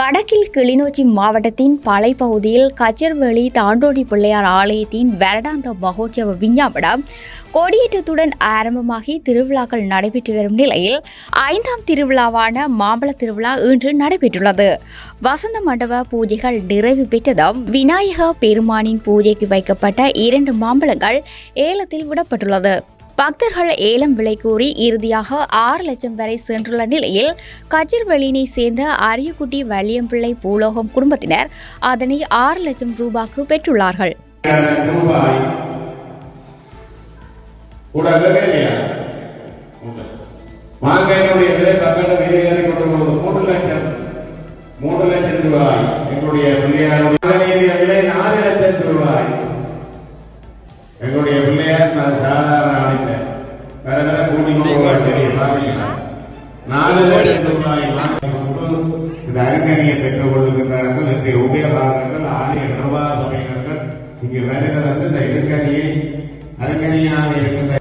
வடக்கில் கிளிநொச்சி மாவட்டத்தின் பளைப்பகுதியில் கச்சர்வெளி தாண்டோடி பிள்ளையார் ஆலயத்தின் வருடாந்த மகோற்சவ விஞ்ஞாபனம் கொடியேற்றத்துடன் ஆரம்பமாகி திருவிழாக்கள் நடைபெற்று வரும் நிலையில் ஐந்தாம் திருவிழாவான மாம்பழ திருவிழா இன்று நடைபெற்றுள்ளது. வசந்த மண்டப பூஜைகள் நிறைவு பெற்றதும் விநாயக பெருமானின் பூஜைக்கு வைக்கப்பட்ட இரண்டு மாம்பழங்கள் ஏலத்தில் விடப்பட்டுள்ளது. பக்தர்கள் ஏலம் விலை கூறி இறுதியாக ஆறு லட்சம் வரை சென்றுள்ள நிலையில் கச்சிர்வெளியினை சேர்ந்த அரியக்குட்டி வள்ளியம்பிள்ளை பூலோகம் குடும்பத்தினர் அதனை ஆறு லட்சம் ரூபாய்க்கு பெற்றுள்ளார்கள். மாங்காயினுடைய விலை பக்கத்து வீதிகளை கொண்டு போகுது மூன்று லட்சம் மூன்று லட்சம் ரூபாய் எங்களுடைய பிள்ளையாருடைய விலை நாலு லட்சம் ரூபாய் எங்களுடைய பிள்ளையார் சாதாரண ஆரம்பிக்கிறார் நாலு கோடி இந்த அறிஞரையை பெற்றுக் கொள்ளுகின்றார்கள். இன்றைய உபயோகாரர்கள் ஆலய நிர்வாக சபையினர்கள் இங்கு வருகிறது. இந்த இளைஞரியை அறிஞரியாக இருக்கின்ற